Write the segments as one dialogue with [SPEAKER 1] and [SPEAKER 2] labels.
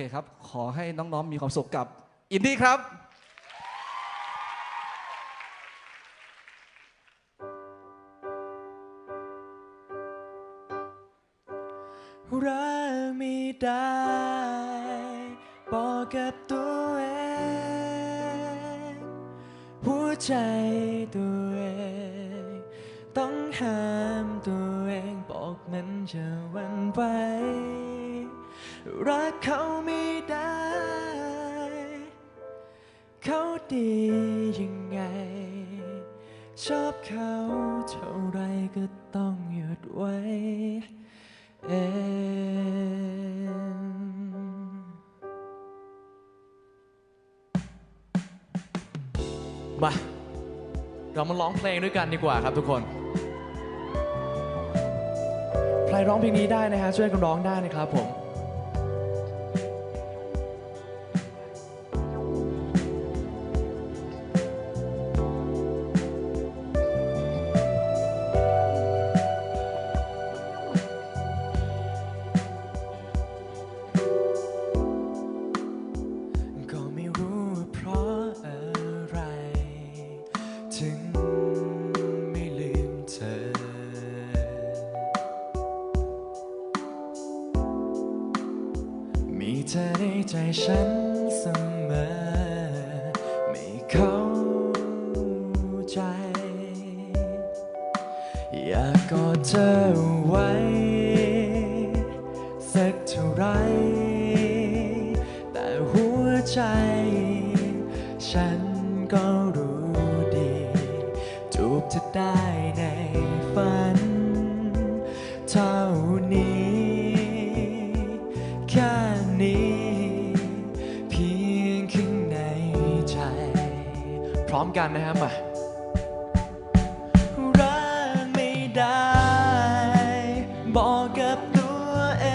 [SPEAKER 1] คครับ ขอให้น้อง ๆ มีความสุขกับ อินดี้ครับ
[SPEAKER 2] รักไม่ได้บอกกับตัวเองหัวใจตัวเองต้องห้ามตัวเองบอกมันจะวันไหว รักเขาไม่ได้ เขาดียังไง ชอบเขาเท่าไรก็ต้องหยุดไว้เองมา เรามาร้องเพลงด้วยกันดีกว่าครับทุกคน ใครร้องเพลงนี้ได้นะฮะช่วยกันร้องได้นะครับผม มีเธอในใจฉันเสมอ ไม่เข้าใจ อยากกอดเธอไว้ สักเท่าไร แต่หัวใจ ฉันก็รู้ดี จูบเธอได้ในฝัน เท่านี้ แค่ นี้ เพียงข้างในใจ พร้อมกันนะครับมารักไม่ได้ บอกกับตัวเอ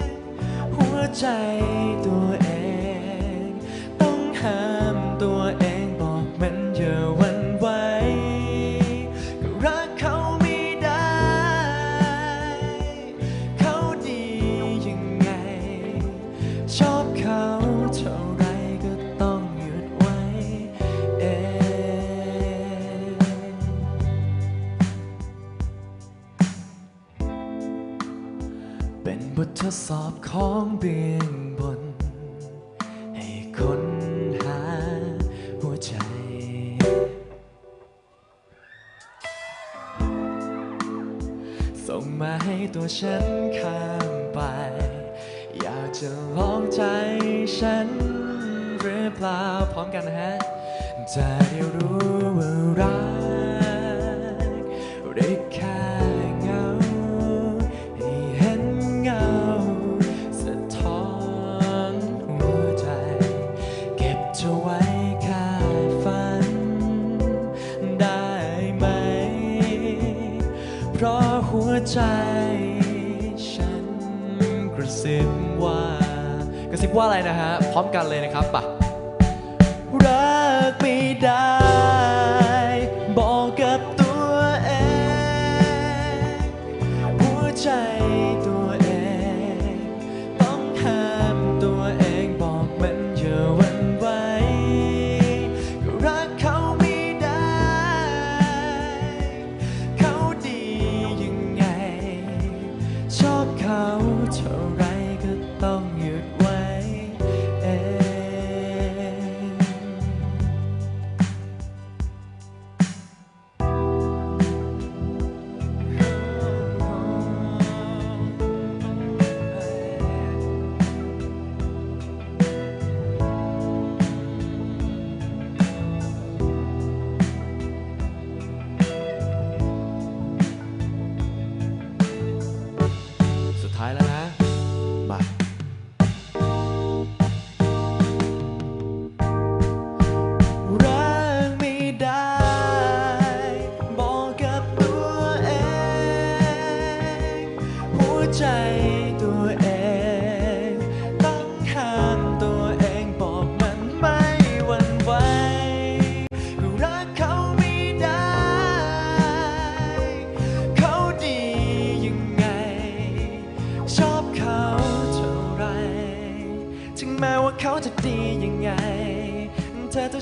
[SPEAKER 2] ง หัวใจ ทดสอบของเบื้องบน ให้ค้นหาหัวใจ ส่งมาให้ตัวฉันข้ามไป อยากจะลองใจฉันหรือเปล่าพร้อมกันนะฮะ จะได้รู้ว่ารัก ระซิบว่าอะไรนะฮะ พร้อมกันเลยนะครับป่ะรักไม่ได้ บอกกับตัวเอง หัวใจตัวเอง ต้องห้ามตัวเองบอกมันอย่าหวันไหวก็รักเขาไม่ได้ เขาดียังไง ชอบเขาเท่า 来来来。